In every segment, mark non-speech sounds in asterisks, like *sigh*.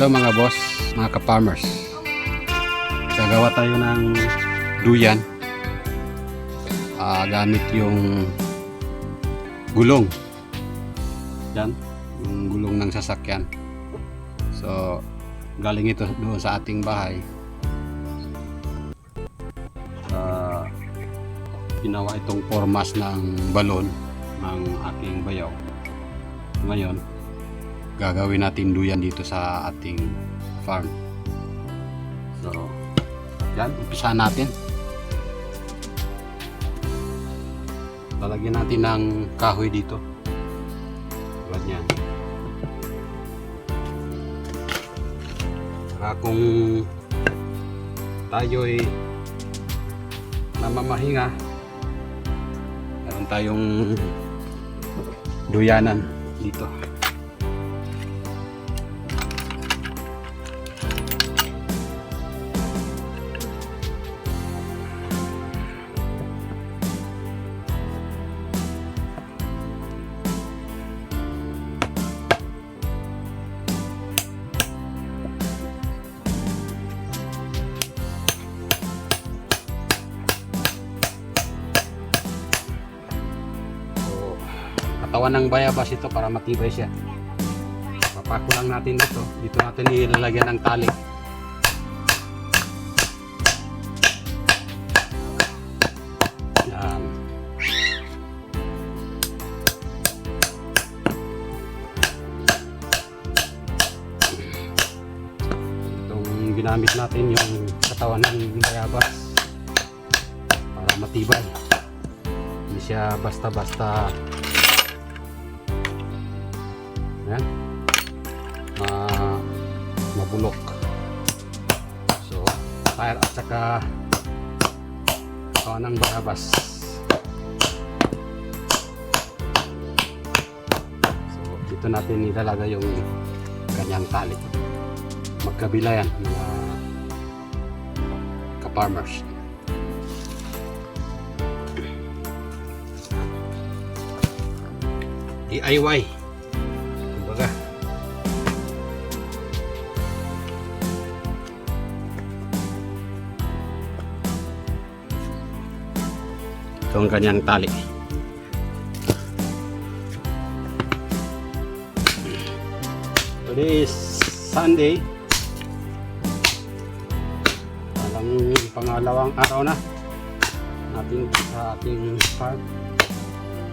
Hello mga boss, mga ka-farmers. Gagawa tayo ng duyan. Ah, gamit yung gulong. Yan, yung gulong ng sasakyan. So, galing ito doon sa ating bahay. Ah, ginawa itong formas ng balon ng aking bayaw. Ngayon, gagawin natin duyan dito sa ating farm. So, yan, umpisa natin. Lalagyan natin ng kahoy dito. Tulad yan. Para kung tayo'y namamahinga, meron tayong duyanan dito. Katawan ng bayabas ito para matibay siya. Papako lang natin dito. Dito natin ilalagyan ng tali. Yan. Itong ginamit natin yung katawan ng bayabas para matibay hindi siya basta-basta yan ma mabulok. So tire at saka kawan ng barabas. So dito natin ilalagay yung kanyang tali. Magkabila yan mga ka-farmers. DIY. Ang kanyang tali. Today is Sunday. Parang pangalawang araw na natin sa ating farm.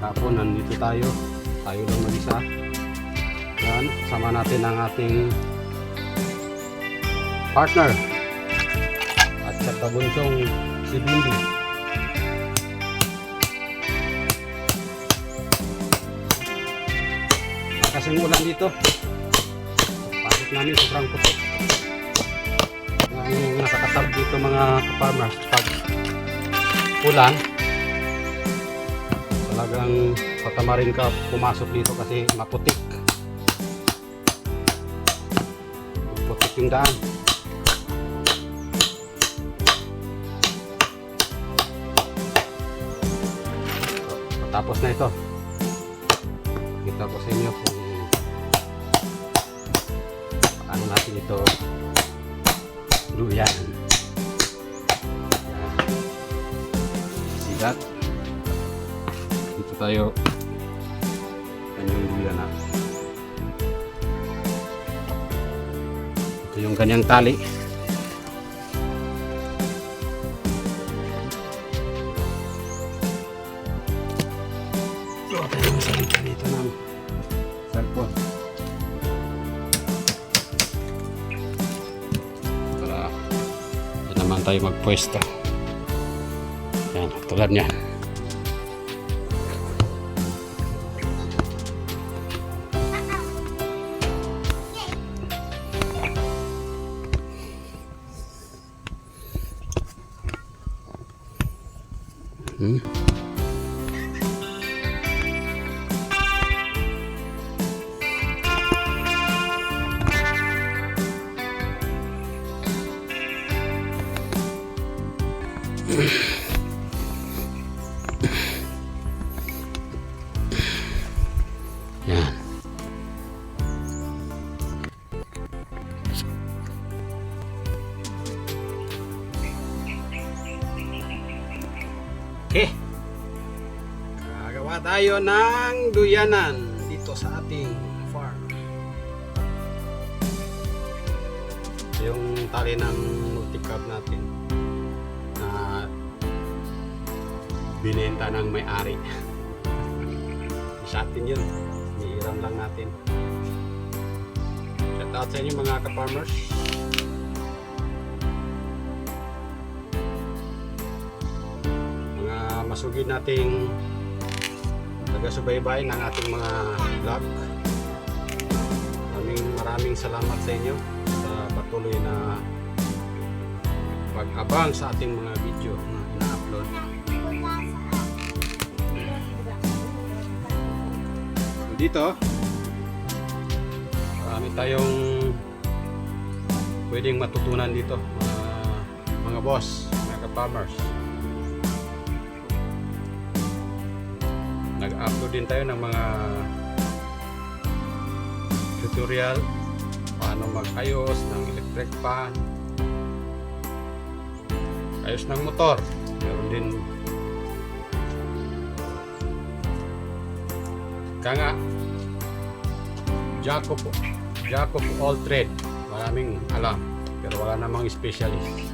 Kapon, nandito tayo. Tayo lang mag-isa. Yan, sama natin ang ating partner. At sa kabunsong si Bimbi. Kasing ulan dito. Pasok namin sobrang putok. Ang nasa kasab dito mga farmers pag ulan, talagang patamarin ka pumasok dito kasi maputik maputik yung daan tapos na ito kita ko sa inyo kung paano natin ito luyan that dito tayo. Kanyang luya na? Ito yung kanyang tali tayo magpwesto yan tulad niyan Hmm? Yan. Okay. Gagawa tayo ng duyanan dito sa ating farm. Yung tali ng multicab natin. Binenta ng may-ari. sa atin yun. Nihiram lang natin. Shout out sa inyo mga ka-farmers. Mga masugid nating taga-subaybay ng ating mga vlog. Maraming maraming salamat sa inyo sa patuloy na pag-abang sa ating mga video na ina-upload. Dito, marami tayong pwedeng matutunan dito mga, mga boss, mga farmers. Nag-upload din tayo ng mga tutorial paano mag-ayos ng electric fan ayos ng motor meron din kanga. Jacob Jacob all trade maraming alam pero wala namang specialist.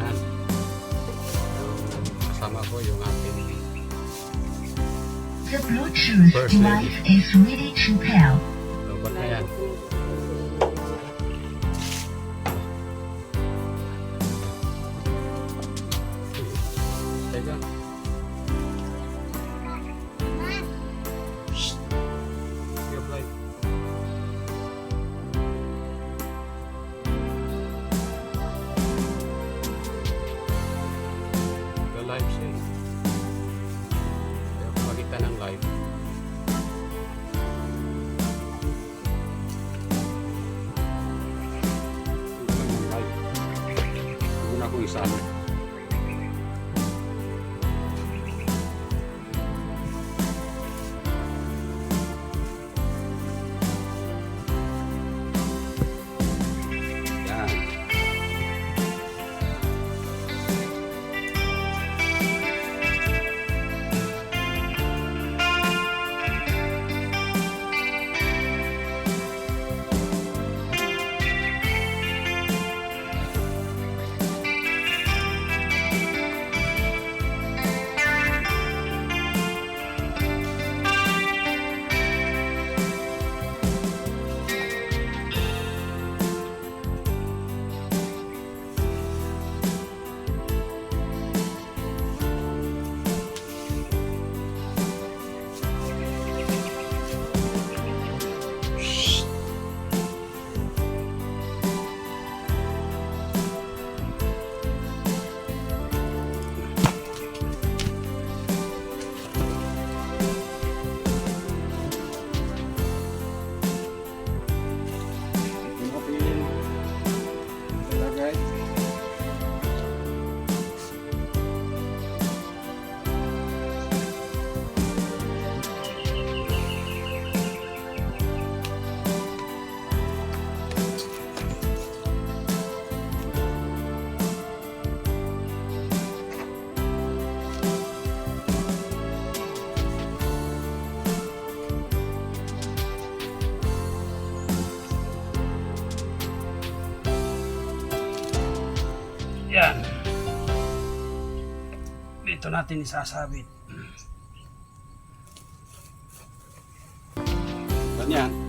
Yan. Kasama ko yung ating The Bluetooth device is ready to pair. Dito natin isasabit. *clears throat* Ganyan.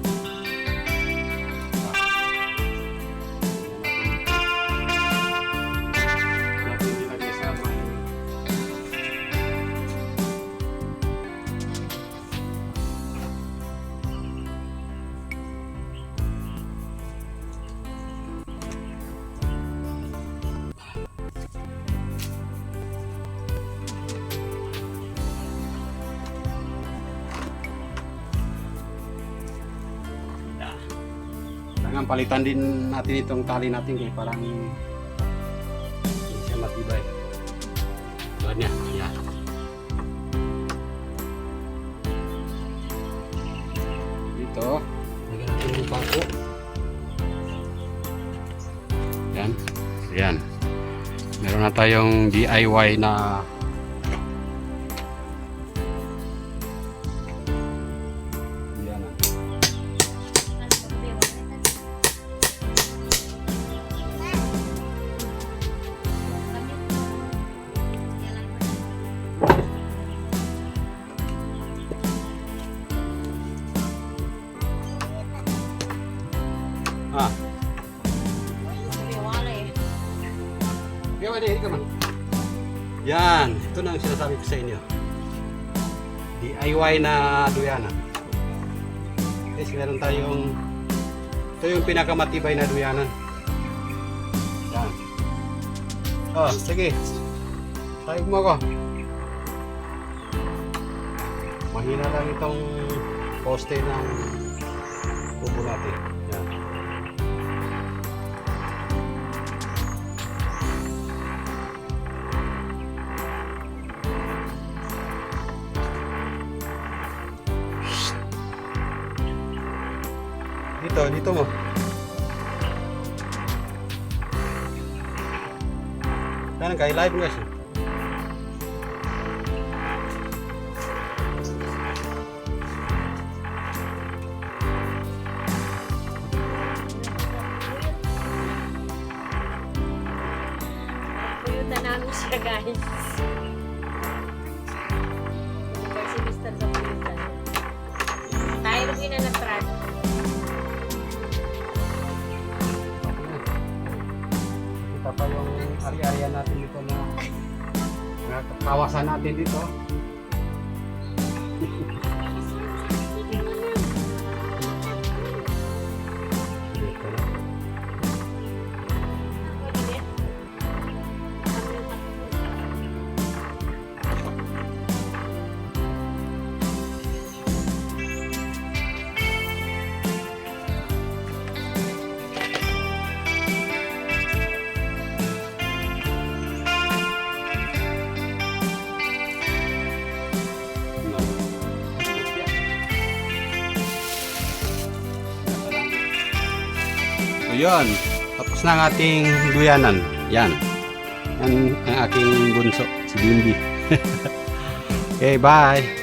Palitan din natin itong tali natin kaya parang siya matibay. Doon niya. Yan. Dito. Lagyan natin yung pako. Yan. Yan. na tayong DIY na ang sinasabi ko sa inyo. DIY na duyana. Guys, meron tayong ito yung pinakamatibay na duyanan. Yan. Oh, sige. Sahig mo ako. Mahina lang itong poste ng tubo natin. Dito, dito mo. Kanan kay live guys. Puyutan namin siya guys. Na kawasan natin. Dito yun, tapos na ang ating duyanan. Yan. Yan ang aking bunso, si Bimbi. *laughs* okay, bye.